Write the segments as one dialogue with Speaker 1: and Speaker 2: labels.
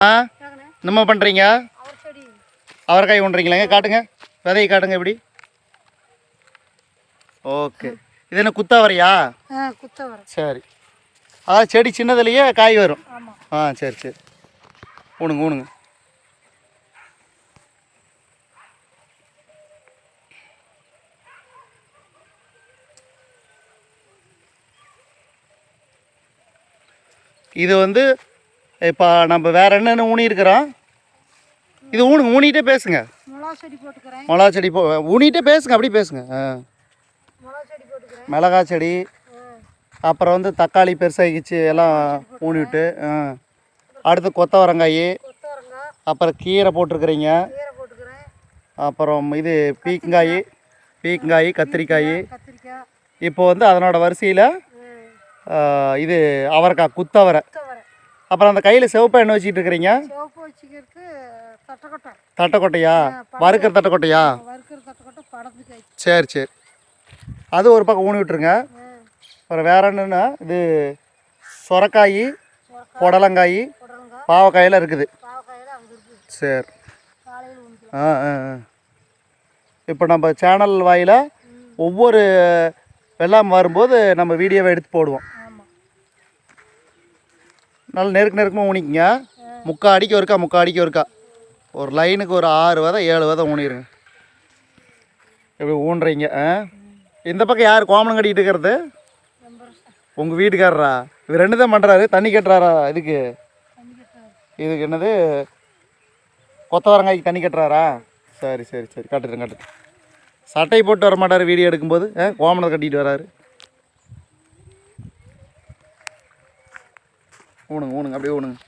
Speaker 1: ஆ? என்னம்மா பண்ணுறீங்க அவரைக்காய் ஒன்றுறீங்களாங்க காட்டுங்க. விதையை காட்டுங்க எப்படி? ஓகே. இது என்ன குத்தாவரையா சரி. அதாவது செடி சின்னதுலேயே காய் வரும். ஆ சரி சரி. ஊனுங்க ஊனுங்க. இது வந்து இப்போ நம்ம வேற என்னென்ன ஊனி இருக்கிறோம்? இது ஊனுங்க ஊனிட்டே பேசுங்க.
Speaker 2: மிளகா செடி
Speaker 1: போ ஊனிட்டே பேசுங்க அப்படி பேசுங்க.
Speaker 2: மிளகா செடி
Speaker 1: அப்புறம் வந்து தக்காளி பெருசாகிச்சு எல்லாம் ஊனிவிட்டு ஆ. அடுத்து கொத்தவரங்காய் அப்புறம் கீரை போட்டிருக்கிறீங்க. அப்புறம் இது பீக்கங்காய் பீக்கங்காய் கத்திரிக்காய். இப்போ வந்து அதனோட வரிசையில் இது அவரைக்காய் குத்தவரை. அப்புறம் அந்த கையில் சிவப்பு எண்ணெய் வச்சுட்டு இருக்கிறீங்க?
Speaker 2: சிவப்பு வச்சுக்கிறதுக்கு தட்டைக்கொட்டை.
Speaker 1: தட்டைக்கொட்டையா? வறுக்கிற தட்டைக்கொட்டையா?
Speaker 2: வறுக்கிற தட்டைக்கொட்டை படத்துக்கு ஆயிடுச்சு
Speaker 1: சரி சரி. அது ஒரு பக்கம் ஊனி விட்டுருங்க. அப்புறம் வேற என்னென்னா? இது சொரக்காய் புடலங்காய்
Speaker 2: புடலங்காய்.
Speaker 1: பாவக்காயெல்லாம் இருக்குது.
Speaker 2: பாவக்காயில் அங்கே இருக்குது
Speaker 1: சரி.
Speaker 2: காலையில்
Speaker 1: ஆ ஆ ஆ. இப்போ நம்ம சேனல் வாயில ஒவ்வொரு வெள்ளாமை வரும்போது நம்ம வீடியோவை எடுத்து போடுவோம். நல்ல நெருக்க நெருக்கமாக ஊனிக்குங்க. முக்கா அடிக்கு ஒருக்கா முக்கா அடிக்கு ஒருக்கா. ஒரு லைனுக்கு ஒரு ஆறு விதை ஏழு விதை ஊனிடுங்க எப்படி ஊன்றீங்க ஆ? இந்த பக்கம் யார் கோமனம் கட்டிக்கிட்டு இருக்கிறது? உங்கள் வீட்டுக்காரரா? இவர் ரெண்டு தான் பண்ணுறாரு தண்ணி கட்டுறாரா இதுக்கு? இதுக்கு என்னது? கொத்தவரங்காய்க்கு தண்ணி கட்டுறாரா? சரி சரி சரி. கட்டுறேன் கட்டுறேன். சட்டை போட்டு வர மாட்டார் வீடியோ எடுக்கும்போது ஆ? கோமணத்தை கட்டிகிட்டு வராரு. ஊனுங்க ஊனுங்க அப்படியே ஊனுங்க.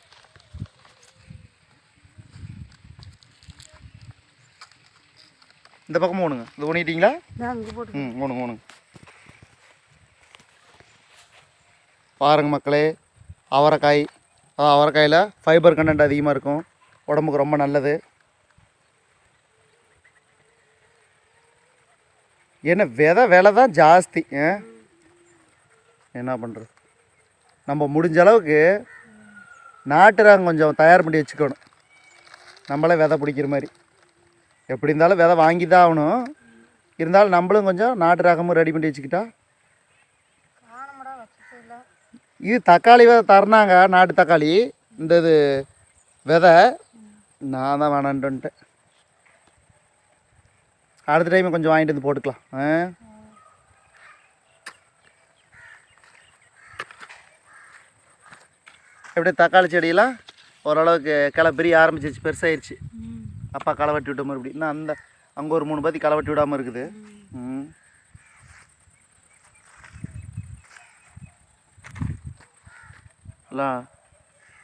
Speaker 1: இந்த பக்கமும் ஊனுங்க. இது ஊனிட்டீங்களா ம் ஊனுங்க ஊனுங்க. பாருங்க மக்களே அவரைக்காய் அதான் அவரைக்காயில் ஃபைபர் கண்டென்ட் அதிகமாக இருக்கும். உடம்புக்கு ரொம்ப நல்லது. என்ன விதை விலை தான் ஜாஸ்தி? என்ன பண்ணுறது நம்ம முடிஞ்ச அளவுக்கு நாட்டு ரகம் கொஞ்சம் தயார் பண்ணி வச்சுக்கணும். நம்மளே விதை பிடிக்கிற மாதிரி. எப்படி இருந்தாலும் விதை வாங்கி தான் ஆகணும். இருந்தாலும் நம்மளும் கொஞ்சம் நாட்டு ரகமும் ரெடி பண்ணி வச்சுக்கிட்டா இது தக்காளி விதை தரணாங்க நாட்டு தக்காளி. இந்த இது விதை. நான் தான் வேணான்ட்டு அடுத்த டைம் கொஞ்சம் வாங்கிட்டு வந்து போட்டுக்கலாம். ஆ? எப்படி தக்காளி செடியெல்லாம் ஓரளவுக்கு களை பெரிய ஆரம்பிச்சிருச்சு பெருசாயிருச்சு.
Speaker 2: ம்.
Speaker 1: அப்பா களை வெட்டி விட்ட மறுபடியும் இன்னும் அந்த அங்கே ஒரு மூணு பத்தி களை வெட்டி விடாமல் இருக்குது. ம். எல்லாம்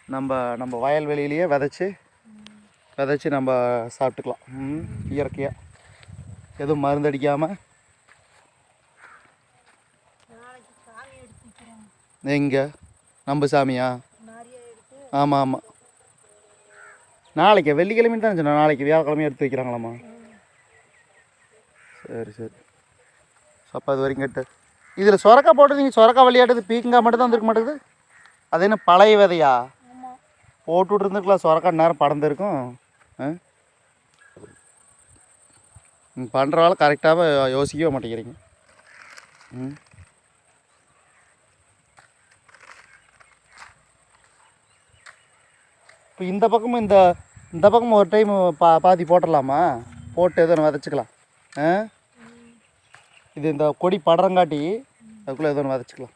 Speaker 1: நம்ம நம்ம வயல்வெளியிலேயே விதைச்சி விதைச்சி நம்ம சாப்பிட்டுக்கலாம். ம். இயற்கையாக எதுவும் மருந்து அடிக்காமல் எங்கே? நம்ம சாமியா? ஆமாம் ஆமாம். நாளைக்கு வெள்ளிக்கிழமை தான் சொன்னேன். நாளைக்கு வியாழக்கிழமை எடுத்து வைக்கிறாங்களாம்மா. சரி சரி. அப்போ அது வரைக்கும் கட்டு. இதில் சொரக்கா போட்டு நீங்கள் சொரக்கா விளையாடுது பீக்கங்காய் மட்டும் தான் இருக்க மாட்டேங்குது. அது என்ன பழைய விதையா?
Speaker 2: ஆமாம்
Speaker 1: போட்டு விட்ருந்துருக்கலாம் சொரக்கா நேரம் படர்ந்துருக்கும். பண்ணுற வேலை கரெக்டாக யோசிக்கவே மாட்டேங்கிறீங்க. ம். இப்போ இந்த பக்கமும் இந்த இந்த பக்கமும் ஒரு டைம் பா பாதி போட்டுடலாமா? போட்டு எதுவும் விதைச்சிக்கலாம். ஆ? இது இந்த கொடி படரங்காட்டி அதுக்குள்ளே எதுவும் விதைச்சிக்கலாம்.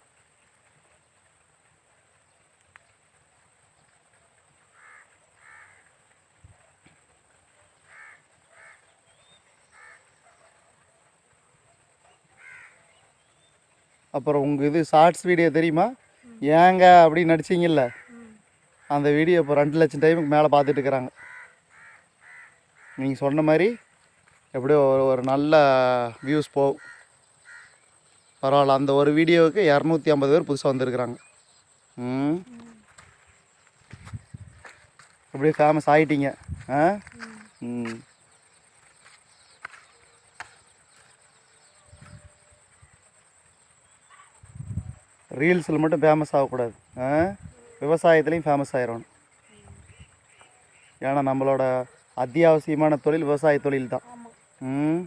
Speaker 1: அப்புறம் உங்கள் இது ஷார்ட்ஸ் வீடியோ தெரியுமா? ஏங்க அப்படின்னு நடிச்சிங்கல்ல. அந்த வீடியோ இப்போ ரெண்டு லட்சம் டைமுக்கு மேலே பார்த்துட்டு இருக்கிறாங்க. நீங்கள் சொன்ன மாதிரி எப்படியோ ஒரு ஒரு நல்ல வியூஸ் போகும் பரவாயில்ல. அந்த ஒரு வீடியோவுக்கு இரநூத்தி ஐம்பது பேர் புதுசாக வந்திருக்கிறாங்க. ம். அப்படியே ஃபேமஸ் ஆகிட்டீங்க ஆ? ம். ரீல்ஸில் மட்டும் ஃபேமஸ் ஆகக்கூடாது. ஆ? விவசாயத்துலேயும் ஃபேமஸ் ஆயிடணும் ஏன்னா நம்மளோட அத்தியாவசியமான தொழில் விவசாய தொழில் தான். ம்.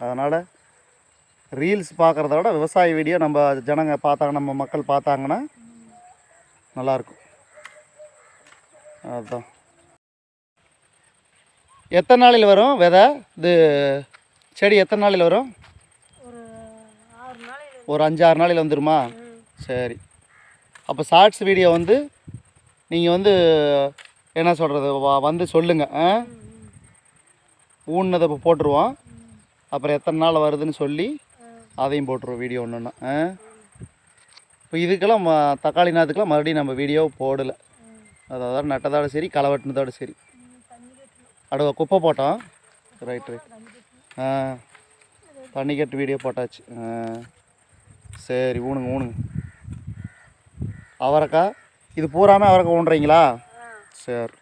Speaker 1: அதனால் ரீல்ஸ் பார்க்குறத விட விவசாய வீடியோ நம்ம ஜனங்க பார்த்தாங்க நம்ம மக்கள் பார்த்தாங்கன்னா நல்லாயிருக்கும் அதுதான் எத்தனை நாளில் வரும் விதை? இது செடி எத்தனை நாளில் வரும்?
Speaker 2: ஒரு
Speaker 1: அஞ்சாறு நாளில் வந்துருமா? சரி. அப்போ ஷார்ட்ஸ் வீடியோ வந்து நீங்கள் வந்து என்ன சொல்கிறது வந்து சொல்லுங்கள் ஆ? ஊன்னதை இப்போ போட்டுருவோம் அப்புறம் எத்தனை நாள் வருதுன்னு சொல்லி அதையும் போட்டுருவோம் வீடியோ ஒன்றுன்னா ஆ? இப்போ இதுக்கெல்லாம் ம- தக்காளி நாற்றுக்கெல்லாம் மறுபடியும் நம்ம வீடியோ போடலை. அதாவது நட்டதோட சரி களை வெட்டினதோட சரி.
Speaker 2: அடுவா
Speaker 1: அடுவ குப்பை போட்டோம் ரைட் ரைட் ஆ. தண்ணி கட்டு வீடியோ போட்டாச்சு ஆ. சரி ஊனுங்க ஊனுங்க. அவரைக்காய் இது பூராமே அவரைக்காய் ஊன்றீங்களா?
Speaker 2: ஆ.
Speaker 1: சரி.